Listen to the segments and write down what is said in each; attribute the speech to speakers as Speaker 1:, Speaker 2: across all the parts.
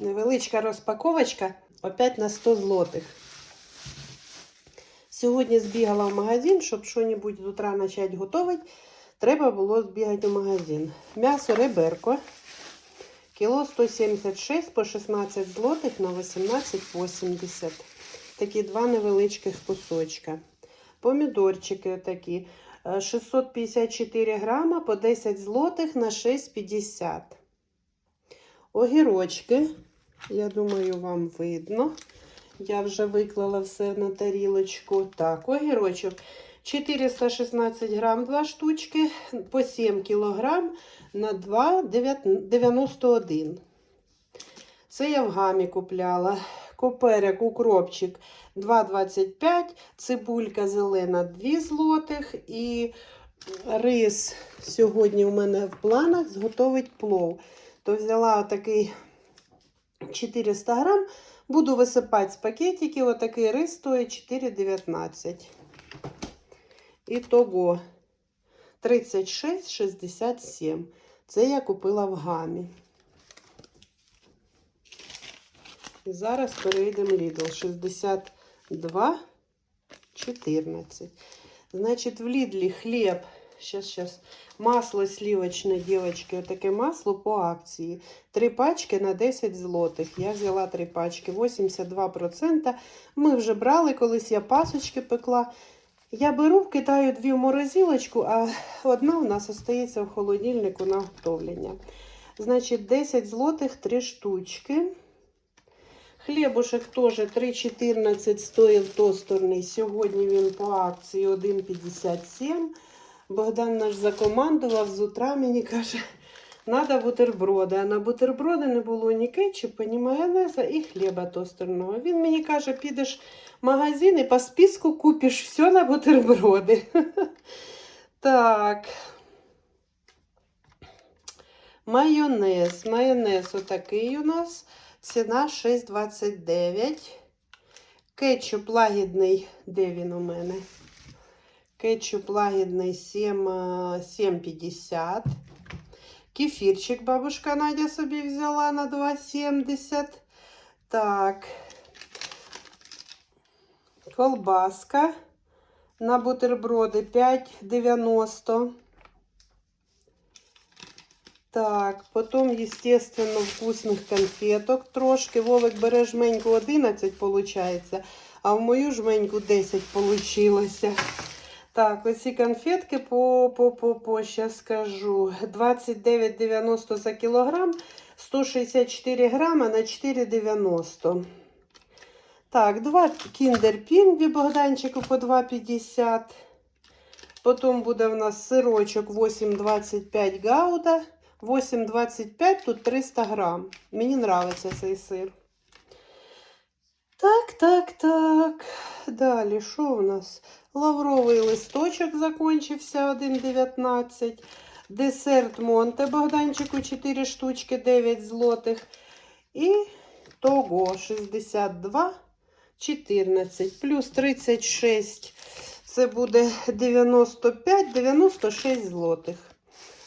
Speaker 1: Невеличка розпаковочка, опять на 100 злотих. Сьогодні збігала в магазин, щоб щось з утра почати готувати. Треба було збігати в магазин. М'ясо реберко. Кіло 176 по 16 злотих на 18,80. Такі два невеличких кусочка. Помідорчики такі. е, 654 грама по 10 злотих на 6,50. Огірочки. Я думаю, вам видно. Я вже виклала все на тарілочку. Так, огірочок 416 грам, 2 штучки, по 7 кілограм на 2,91. Це я в гамі купляла. Коперек, укропчик 2,25, цибулька зелена 2 злотих і рис сьогодні у мене в планах зготовить плов. То взяла такий 400 грам, буду висипати з пакетиків. Отакий рис стоїть 4,19. Ітого 36,67. Це я купила в гамі. І зараз перейдемо Lidl 62 14. Значить, в Лідлі хліб. Сейчас, сейчас. Масло сливочне, дівчатки, отаке масло по акції. Три пачки на 10 злотих. Я взяла три пачки, 82%. Ми вже брали, колись я пасочки пекла. Я беру, вкидаю дві в морозилочку, а одна у нас остається в холодильнику на готовлення. Значить, 10 злотих, 3 штучки. Хлібушек теж 3,14 стоїв тостерний. Сьогодні він по акції 1,57. Богдан наш закомандував з утра мені каже, треба бутерброди. А на бутерброди не було ні кетчупа, ні майонеза і хліба тостерного. Він мені каже, підеш в магазин і по списку купиш все на бутерброди. Так. Майонез. Майонез отакий у нас. Ціна 6,29. Кетчуп лагідний. Де він у мене? Кетчуп лагідний 7, е, 7,50. Кефірчик бабушка Надя собі взяла на 2,70. Так. Колбаска на бутерброди 5,90. Так, потім, естественно, вкусних конфеток трошки. Вовик бере жменьку 11, виходить, а в мою жменьку 10 вийшло. Так, оці конфетки по, по, по, по, сейчас скажу. 29,90 за кілограм, 164 грама на 4,90. Так, два кіндер пінгві Богданчику по 2,50. Потім буде в нас сирочок 8,25 гауда. 8,25, тут 300 грам. Мені подобається цей сир. Так, так, так. Далі, що у нас? Лавровий листочок закончився 1,19. Десерт Монте Богданчику 4 штучки 9 злотих. І того 62, 14 плюс 36. Це буде 95, 96 злотих.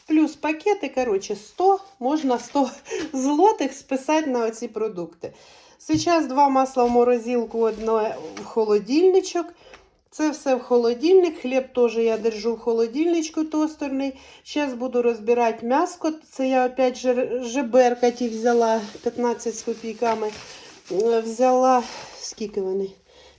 Speaker 1: Плюс пакети, коротше, 100, можна 100 злотих списати на оці продукти. Зараз два масла в морозилку, одне в холодильничок. Це все в холодильник. Хліб теж я держу в холодильничку тостерний. Зараз буду розбирати м'яско. Це я опять же жеберкаті взяла 15 з копійками. Е, Взяла скільки вони?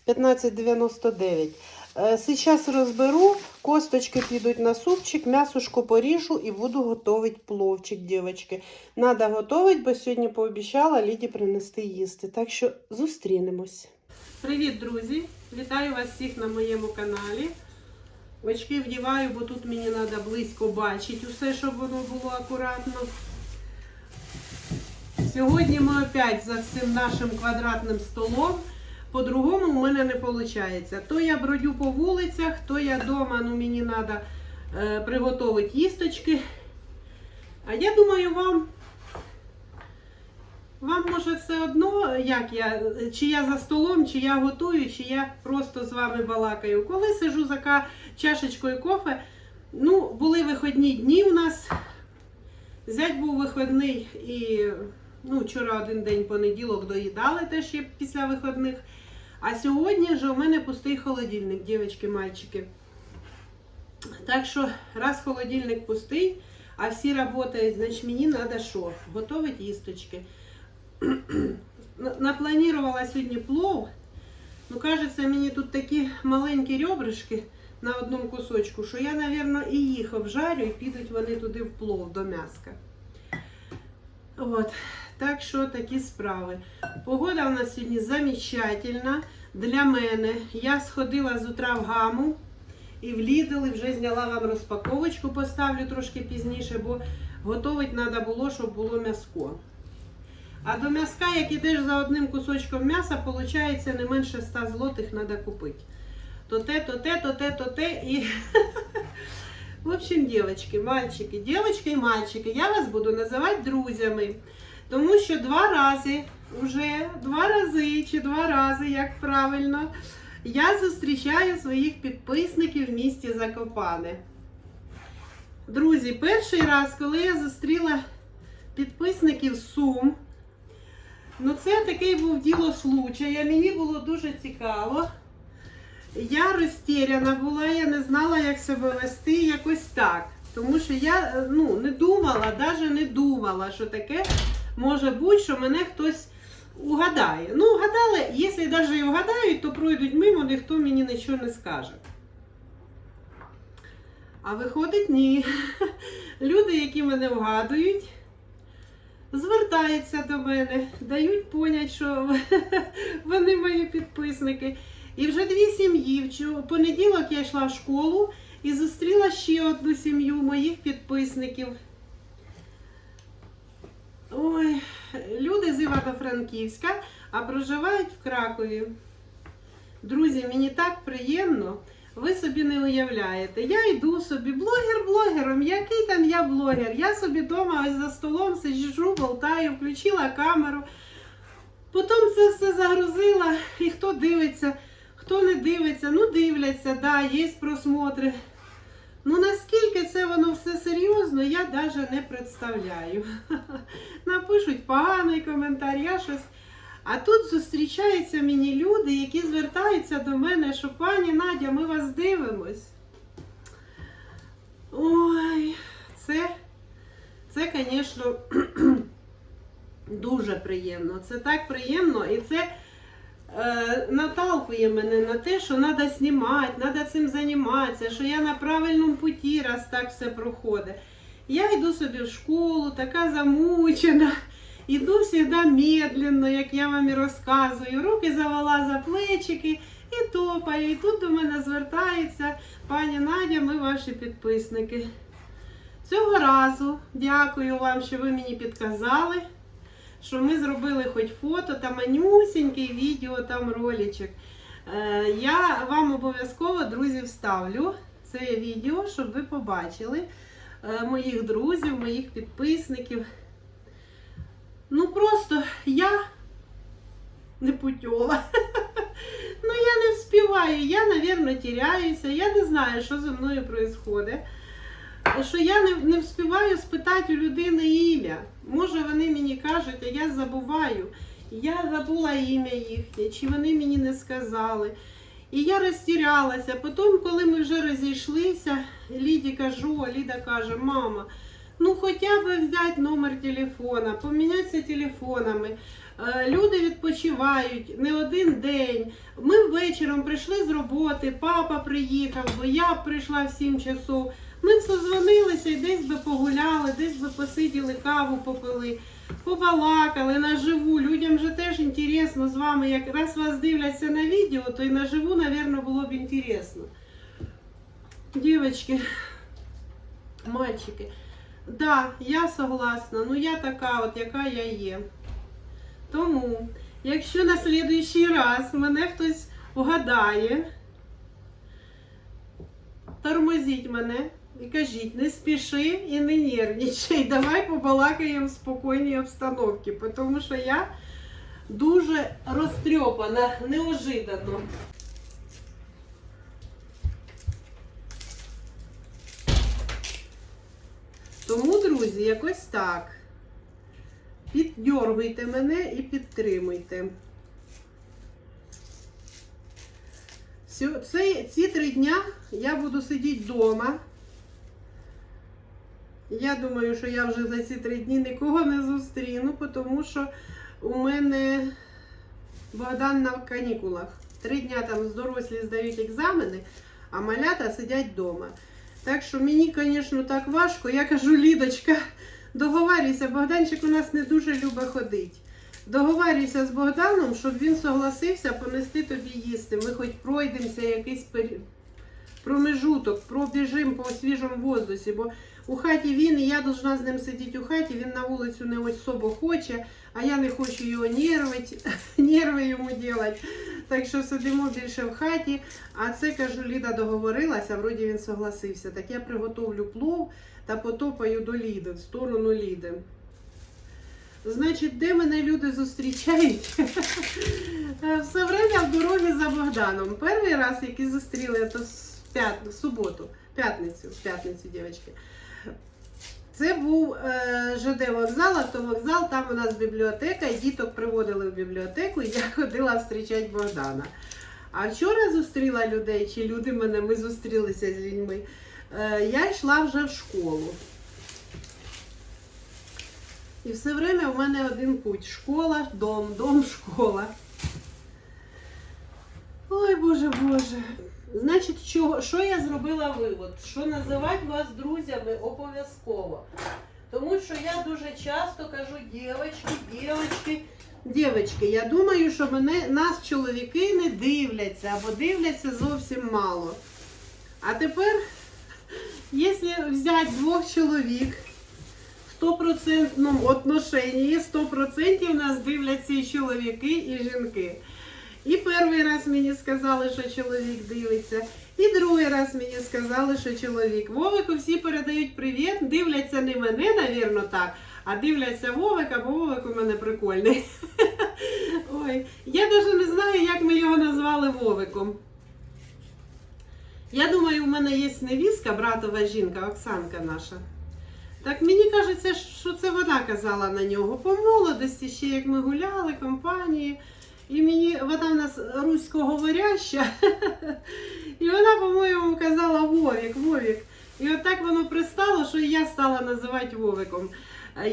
Speaker 1: 15,99. Зараз розберу, косточки підуть на супчик, м'ясушку поріжу і буду готувати пловчик, дівчатки. Надо готувати, бо сьогодні пообіцяла Ліді принести їсти. Так що зустрінемось. Привіт, друзі! Вітаю вас всіх на моєму каналі. Очки вдіваю, бо тут мені треба близько бачити усе, щоб воно було акуратно. Сьогодні ми опять за цим нашим квадратним столом. По-другому у мене не виходить. То я бродю по вулицях, то я вдома, ну мені треба е, приготувати їсточки. А я думаю, вам, вам може все одно, як я, чи я за столом, чи я готую, чи я просто з вами балакаю. Коли сижу за чашечкою кофе, ну, були вихідні дні у нас. Зять був вихідний і Ну, вчора один день понеділок доїдали теж після вихідних. А сьогодні вже у мене пустий холодильник, дівчатки, мальчики. Так що, раз холодильник пустий, а всі працюють, значить мені треба що? Готувати їсточки. На- Напланувала сьогодні плов. Ну, кажеться, мені тут такі маленькі ребрышки на одному кусочку, що я, мабуть, і їх обжарю, і підуть вони туди в плов до м'яска. От. Так що такі справи. Погода у нас сьогодні замечательна для мене. Я сходила з утра в гаму і в Lidl, і вже зняла вам розпаковочку, поставлю трошки пізніше, бо готувати треба було, щоб було м'яско. А до м'яска, як ідеш за одним кусочком м'яса, виходить не менше 100 злотих треба купити. То те, то те, то те, то те. І... В общем, девочки, мальчики, девочки і мальчики, я вас буду називати друзями. Тому що два рази, уже два рази чи два рази, як правильно, я зустрічаю своїх підписників в місті Закопане. Друзі, перший раз, коли я зустріла підписників Сум, ну це такий був діло случая. Мені було дуже цікаво. Я розтіряна була, я не знала, як себе вести якось так. Тому що я ну, не думала, навіть не думала, що таке може бути, що мене хтось угадає. Ну, вгадали, якщо навіть і вгадають, то пройдуть мимо, ніхто мені нічого не скаже. А виходить, ні. Люди, які мене вгадують, звертаються до мене, дають понять, що вони мої підписники. І вже дві сім'ї. У понеділок я йшла в школу і зустріла ще одну сім'ю моїх підписників. Ой, люди з Івано-Франківська, а проживають в Кракові. Друзі, мені так приємно. Ви собі не уявляєте. Я йду собі блогер блогером. Який там я блогер? Я собі вдома ось за столом сиджу, болтаю, включила камеру. Потім це все загрузила, і хто дивиться, хто не дивиться, ну дивляться, да, є просмотри. Ну наскільки це воно все серйозно, я навіть не представляю. Напишуть поганий коментар, я щось. А тут зустрічаються мені люди, які звертаються до мене, що пані Надя, ми вас дивимось. Ой, це, це, звісно, дуже приємно. Це так приємно і це наталкує мене на те, що треба знімати, треба цим займатися, що я на правильному путі, раз так все проходить. Я йду собі в школу, така замучена. Іду завжди медленно, як я вам і розказую. Руки завела за плечики і топаю. І тут до мене звертається пані Надя, ми ваші підписники. Цього разу дякую вам, що ви мені підказали, що ми зробили хоч фото та манюсінький відео, там роличок. Е, Я вам обов'язково, друзі, вставлю це відео, щоб ви побачили е, моїх друзів, моїх підписників. Ну просто я не путьова. Ну я не вспіваю, я, мабуть, теряюся, я не знаю, що зі мною відбувається. Що я не, не вспіваю спитати у людини ім'я. Може, вони мені кажуть, а я забуваю. Я забула ім'я їхнє, чи вони мені не сказали. І я розтірялася. Потім, коли ми вже розійшлися, Ліді кажу, а Ліда каже, мама, ну хоча б взяти номер телефона, помінятися телефонами. Е, Люди відпочивають не один день. Ми вечором прийшли з роботи, папа приїхав, бо я прийшла в 7 часов. Ми б созвонилися і десь би погуляли, десь би посиділи, каву попили, побалакали наживу. Людям же теж інтересно з вами. Як раз вас дивляться на відео, то і наживу, мабуть, було б інтересно. Дівчатки, мальчики, да, я согласна, ну я така от, яка я є. Тому, якщо на слідуючий раз мене хтось вгадає, тормозіть мене і кажіть, не спіши і не нервничай. Давай побалакаємо в спокійній обстановці, тому що я дуже розтрьопана, неожиданно. Тому, друзі, якось так. Піддьоргуйте мене і підтримуйте. Ці три дня я буду сидіти вдома. Я думаю, що я вже за ці три дні нікого не зустріну, тому що у мене Богдан на канікулах. Три дня там дорослі здають екзамени, а малята сидять вдома. Так що мені, звісно, так важко. Я кажу, Лідочка, договарюйся, Богданчик у нас не дуже любить ходити. Договарюйся з Богданом, щоб він согласився понести тобі їсти. Ми хоч пройдемося якийсь промежуток, пробіжимо по свіжому воздусі, бо у хаті він і я должна з ним сидіти у хаті, він на вулицю не особо хоче, а я не хочу його нервити, нерви йому робити. Так що сидимо більше в хаті. А це, кажу, Ліда договорилася, вроді він согласився. Так я приготовлю плов та потопаю до Ліди, в сторону Ліди. Значить, де мене люди зустрічають? Все время в дорогі за Богданом. Перший раз, який зустріли, то в суботу, п'ятницю, в п'ятницю, дівчатки. Це був е, ЖД вокзал, автовокзал, там у нас бібліотека, і діток приводили в бібліотеку, і я ходила зустрічати Богдана. А вчора зустріла людей, чи люди мене, ми зустрілися з людьми. Е, я йшла вже в школу. І все время у мене один путь. Школа, дом, дом, школа. Ой, Боже, Боже. Значить, що, що я зробила вивод? Що називати вас друзями обов'язково. Тому що я дуже часто кажу, дівчатки, дівчатки, дівчатки, я думаю, що мене, нас чоловіки не дивляться або дивляться зовсім мало. А тепер, якщо взяти двох чоловік, в стопроцентному отношенні 100% нас дивляться і чоловіки, і жінки. І перший раз мені сказали, що чоловік дивиться, і другий раз мені сказали, що чоловік. Вовику всі передають привіт, дивляться не мене, навірно, так, а дивляться Вовика, бо Вовик у мене прикольний. Ой, я навіть не знаю, як ми його назвали Вовиком. Я думаю, у мене є невістка, братова жінка, Оксанка наша. Так мені кажеться, що це вона казала на нього по молодості, ще як ми гуляли, компанії. І мені вона в нас руськоговоряща. І вона, по-моєму, казала Вовік, Вовік. І отак воно пристало, що я стала називати Вовиком.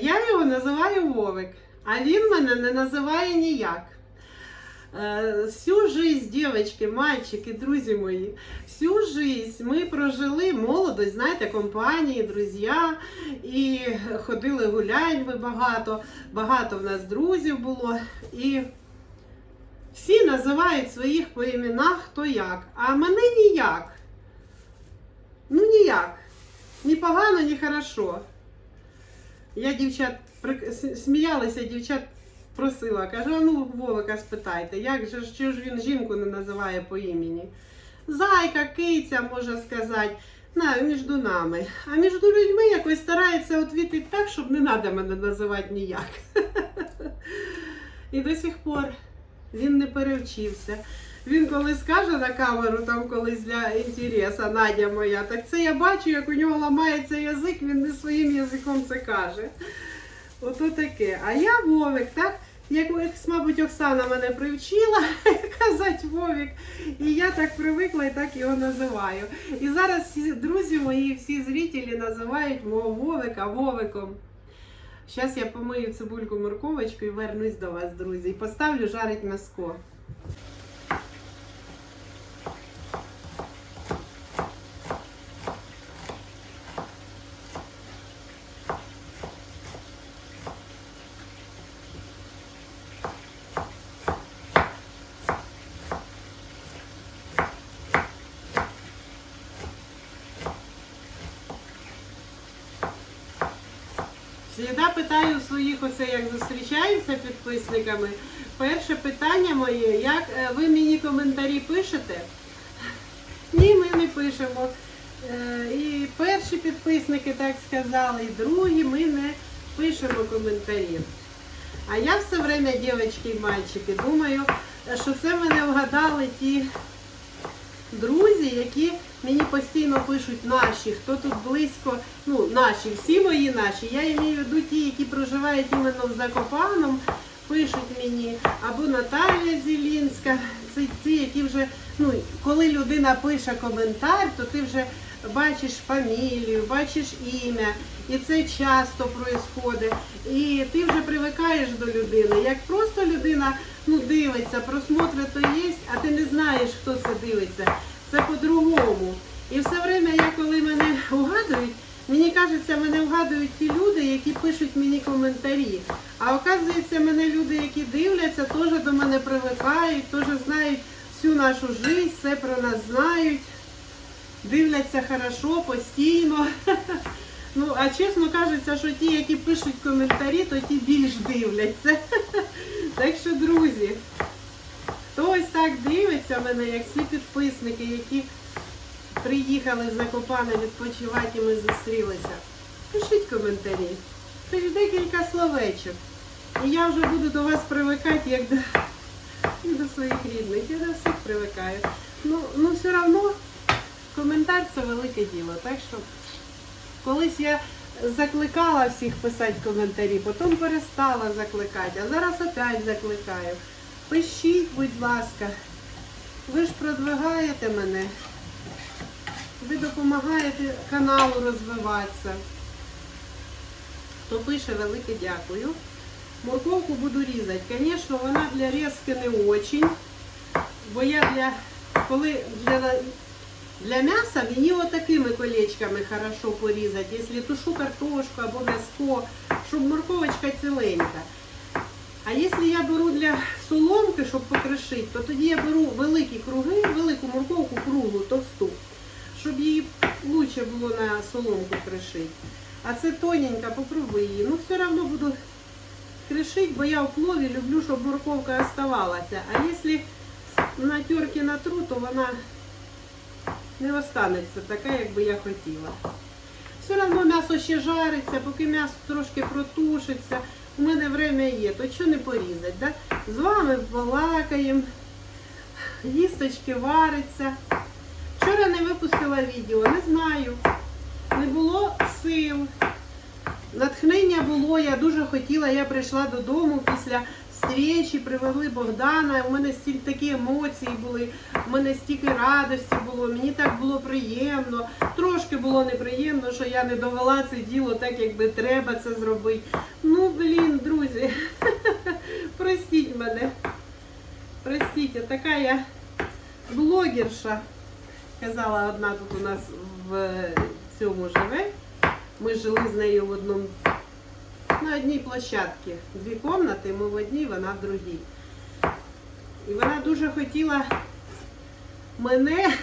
Speaker 1: Я його називаю Вовик, а він мене не називає ніяк. Е, Всю жизнь, дівчатки, мальчики, друзі мої, всю жизнь ми прожили молодость, знаєте, компанії, друзі, і ходили гулянь ми багато, багато в нас друзів було. І всі називають своїх по іменах хто як, а мене ніяк. Ну ніяк. Ні погано, ні хорошо. Я дівчат сміялася, дівчат просила, кажу, а ну Вовика спитайте, як же чого ж він жінку не називає по імені? Зайка, киця, може сказати, на, між нами. А між людьми якось старається відвітити так, щоб не треба мене називати ніяк. І до сих пор він не перевчився. Він коли скаже на камеру, там колись для інтереса, Надя моя, так це я бачу, як у нього ламається язик, він не своїм язиком це каже. Ото таке. А я Вовик, так? Як, мабуть, Оксана мене привчила казати Вовик. І я так привикла і так його називаю. І зараз друзі мої, всі зрителі називають мого Вовика Вовиком. Зараз я помию цибульку морковочку і вернусь до вас, друзі. І поставлю жарить м'яско. Завжди питаю своїх, оце як зустрічаюся підписниками. Перше питання моє, як е, ви мені коментарі пишете? Ні, ми не пишемо. Е, І перші підписники так сказали, і другі ми не пишемо коментарі. А я все время, дівчатки і мальчики, думаю, що це мене вгадали ті друзі, які Мені постійно пишуть наші, хто тут близько, ну наші, всі мої наші. Я маю в виду ті, які проживають іменно в Закопаном, пишуть мені, або Наталія Зілінська. Це ті, які вже, ну, коли людина пише коментар, то ти вже бачиш фамілію, бачиш ім'я, і це часто происходить. І ти вже привикаєш до людини. Як просто людина ну, дивиться, просмотри то є, а ти не знаєш, хто це дивиться. Це по-другому. І все время, я коли мене угадують, мені кажеться, мене вгадують ті люди, які пишуть мені коментарі. А оказується, мене люди, які дивляться, теж до мене привикають, теж знають всю нашу життя, все про нас знають, дивляться хорошо, постійно. Ну, а чесно кажеться, що ті, які пишуть коментарі, то ті більш дивляться. Так що, друзі, хто ось так дивиться мене, як всі підписники, які приїхали в Закопане відпочивати і ми зустрілися. Пишіть коментарі. Пишіть декілька словечок. І я вже буду до вас привикати, як до, як до своїх рідних. Я до всіх привикаю. Ну, ну все одно коментар це велике діло. Так що колись я закликала всіх писати коментарі, потім перестала закликати, а зараз опять закликаю. Пишіть, будь ласка. Ви ж продвигаєте мене. Ви допомагаєте каналу розвиватися. Хто пише, велике дякую. Морковку буду різати. Звісно, вона для різки не очень. Бо я для, коли для, для м'яса мені отакими колечками хорошо порізати. Якщо тушу картошку або м'яско, щоб морковочка ціленька. А якщо я беру для соломки, щоб покришити, то тоді я беру великі круги, велику морковку круглу, товсту, щоб її лучше було на соломку кришити. А це тоненька, попробуй її. Ну, все одно буду кришити, бо я в плові люблю, щоб морковка оставалася. А якщо на терки натру, то вона не останеться така, як би я хотіла. Все одно м'ясо ще жариться, поки м'ясо трошки протушиться. У мене время є, то що не порізати, да? З вами балакаємо, їсточки вариться. Вчора не випустила відео, не знаю. Не було сил. Натхнення було, я дуже хотіла, я прийшла додому після зустрічі, привели Богдана. У мене стільки такі емоції були, у мене стільки радості було, мені так було приємно. Трошки було неприємно, що я не довела це діло так, як би треба це зробити. Ну, блін, друзі, простіть мене. Простіть, така я блогерша. Казала одна тут у нас в цьому живе. Ми жили з нею в одному на одній площадці. Дві кімнати, ми в одній, вона в другій. І вона дуже хотіла мене,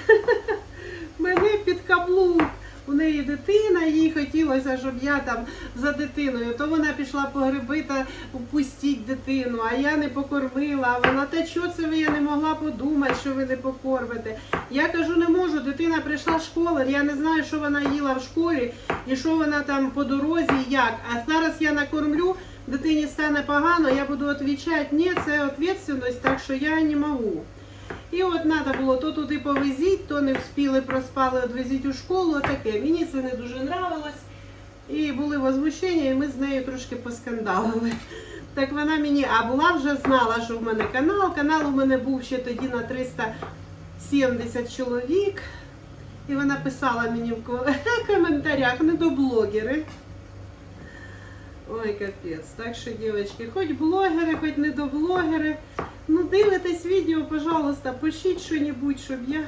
Speaker 1: мене під каблук. У неї дитина, їй хотілося, щоб я там за дитиною. То вона пішла по гриби та впустіть дитину, а я не покормила. Вона, та що це ви? Я не могла подумати, що ви не покормите. Я кажу, не можу. Дитина прийшла з школи, я не знаю, що вона їла в школі і що вона там по дорозі, як. А зараз я накормлю, дитині стане погано, я буду відповідати, ні, це відповідальність, так що я не можу. І от треба було то туди повезіть, то не вспіли, проспали, відвезіть у школу, таке. Мені це не дуже нравилось. І були возмущення, і ми з нею трошки поскандалили. Так вона мені, а була вже знала, що в мене канал. Канал у мене був ще тоді на 370 чоловік. І вона писала мені в коментарях, не до блогери. Ой, капець. Так що, дівчатки, хоч блогери, хоч не до блогери. Ну, дивитесь відео, пожалуйста, пишіть що-небудь, щоб я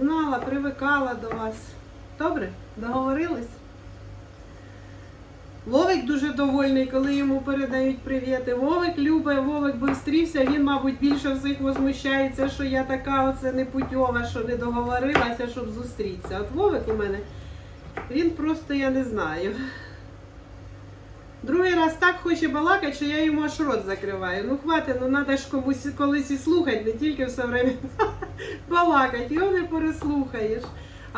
Speaker 1: знала, привикала до вас. Добре? Договорились? Вовик дуже довольний, коли йому передають привіти. Вовик любить, Вовик би встрівся, він, мабуть, більше всіх возмущається, що я така оце непутьова, що не договорилася, щоб зустрітися. От Вовик у мене, він просто я не знаю. Другий раз так хоче балакати, що я йому аж рот закриваю. Ну хватить, ну треба ж комусь колись і слухати, не тільки все время балакати. Його не переслухаєш.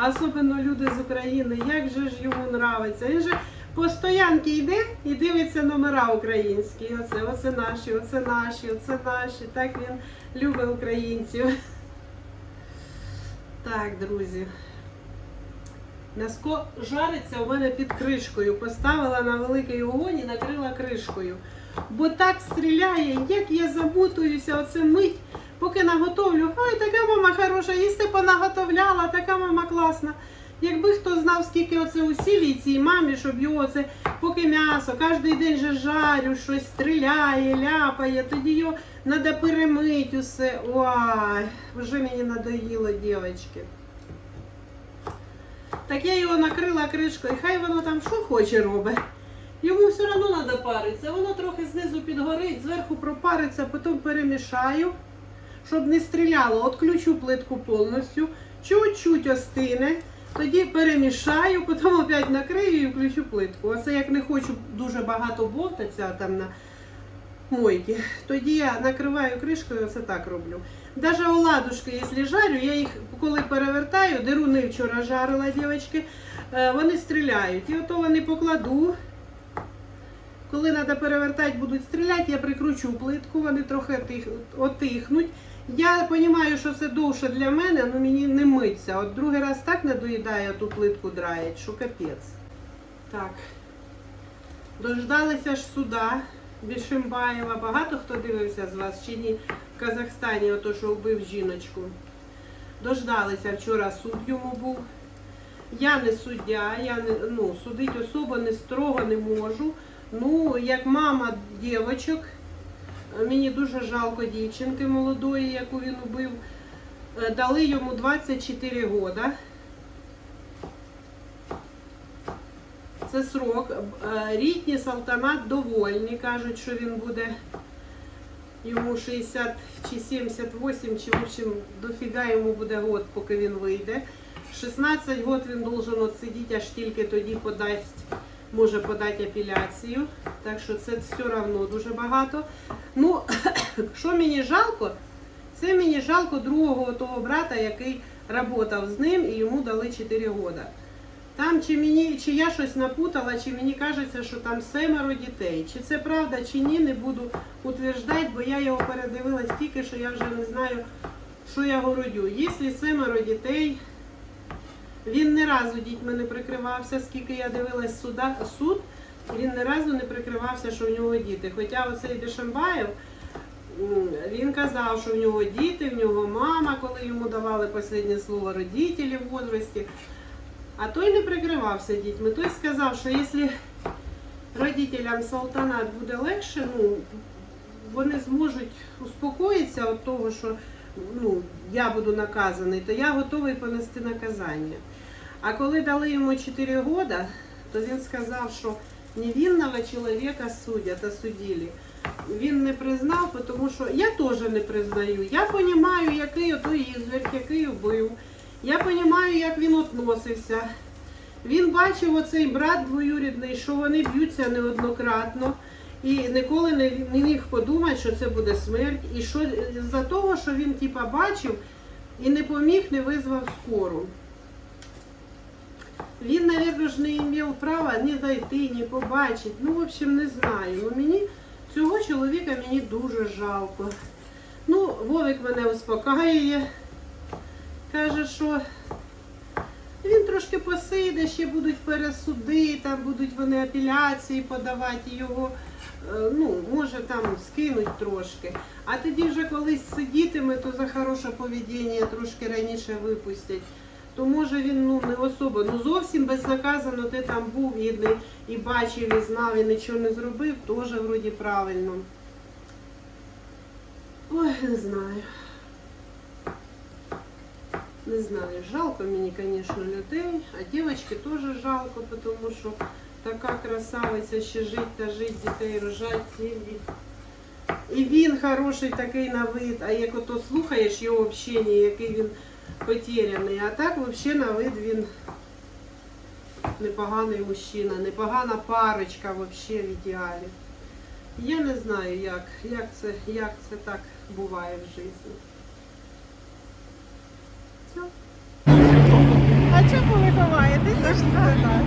Speaker 1: Особливо люди з України, як же ж йому нравиться. Він же по стоянці йде і дивиться номера українські. Оце, оце наші, оце наші, оце наші. Так він любить українців. Так, друзі. М'яско жариться у мене під кришкою. Поставила на великий огонь і накрила кришкою. Бо так стріляє, як я замотуюся, оце мить, поки наготовлю. Ой, така мама хороша, їсти понаготовляла, така мама класна. Якби хто знав, скільки оце усілій цій мамі, щоб його це, поки м'ясо, кожен день же жарю, щось стріляє, ляпає, тоді його треба перемити усе. Ой, вже мені надоїло, дівчатки. Так я його накрила кришкою, хай воно там що хоче робить. Йому все одно треба паритися. Воно трохи знизу підгорить, зверху пропариться, потім перемішаю, щоб не стріляло. Отключу плитку повністю, чуть-чуть остине, тоді перемішаю, потім опять накрию і включу плитку. Оце як не хочу дуже багато бовтатися там на мойки, тоді я накриваю кришкою, оце так роблю. Даже оладушки, якщо жарю, я їх коли перевертаю, деруни вчора жарила, дівчатки, е, вони стріляють. І ото вони покладу. Коли треба перевертати, будуть стріляти, я прикручу плитку, вони трохи отихнуть. Я розумію, що це довше для мене, але мені не миться. От другий раз так не доїдає, ту плитку драять, що капець. Так. Дождалися ж суда Бішимбаєва. Багато хто дивився з вас чи ні в Казахстані, ото що вбив жіночку. Дождалися вчора суд йому був. Я не суддя, я не ну, судити особо не строго не можу. Ну, як мама дівочок, мені дуже жалко дівчинки молодої, яку він убив. Е, Дали йому 24 года. Це срок. Е, Рідні салтанат довольні. Кажуть, що він буде йому 60 чи 78, чи в общем дофіга йому буде год, поки він вийде. 16 год він должен отсидіти, аж тільки тоді подасть, може подати апеляцію. Так що це все одно дуже багато. Ну, що мені жалко, це мені жалко другого того брата, який працював з ним і йому дали 4 года. Там чи мені, чи я щось напутала, чи мені кажеться, що там семеро дітей. Чи це правда, чи ні, не буду утверждати, бо я його передивилась тільки, що я вже не знаю, що я городю. Якщо семеро дітей, він не разу дітьми не прикривався, скільки я дивилась суда, суд, він не разу не прикривався, що в нього діти. Хоча оцей Дешамбаєв, він казав, що в нього діти, в нього мама, коли йому давали останнє слово родителі в возрасті. А той не прикривався дітьми. Той сказав, що якщо родителям салтанат буде легше, ну, вони зможуть успокоїтися від того, що ну, я буду наказаний, то я готовий понести наказання. А коли дали йому 4 года, то він сказав, що невинного чоловіка судять, а судили. Він не признав, тому що я теж не признаю. Я розумію, який ото ізверг, який убив. Я розумію, як він относився. Він бачив оцей брат двоюрідний, що вони б'ються неоднократно. І ніколи не, міг подумати, що це буде смерть. І що за того, що він типа бачив і не поміг, не визвав скору. Він, мабуть, не мав права ні зайти, ні побачити. Ну, в общем, не знаю. Ну, мені цього чоловіка мені дуже жалко. Ну, Вовик мене успокаює. Каже, що він трошки посиде, ще будуть пересуди, там будуть вони апеляції подавати його, е, ну, може там скинуть трошки. А тоді вже колись сидітиме, то за хороше поведіння трошки раніше випустять. То може він ну не особо, ну зовсім безнаказано ти там був і, і бачив, і знав, і нічого не зробив, теж вроді правильно. Ой, не знаю. Не знаю, жалко мені, звісно, людей, а дівчатки теж жалко, тому що така красавиця ще жить та жить, дітей рожать. І, він хороший такий на вид, а як ото слухаєш його общення, який він потеряний, а так взагалі на вид він непоганий мужчина, непогана парочка взагалі в ідеалі. Я не знаю, як, як, це, як це так буває в житті. Все.
Speaker 2: А чому ви ховаєтеся ж до нас?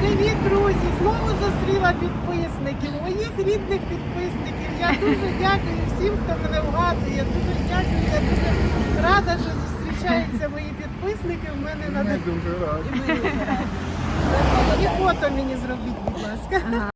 Speaker 1: Привіт, друзі! Знову зустріла підписників, моїх рідних підписників. Я дуже дякую всім, хто мене вгадує. Дуже дякую. Я дуже рада, що зустрічаються мої підписники. У мене на
Speaker 2: дуже раді.
Speaker 1: і фото мені зробіть, будь ласка.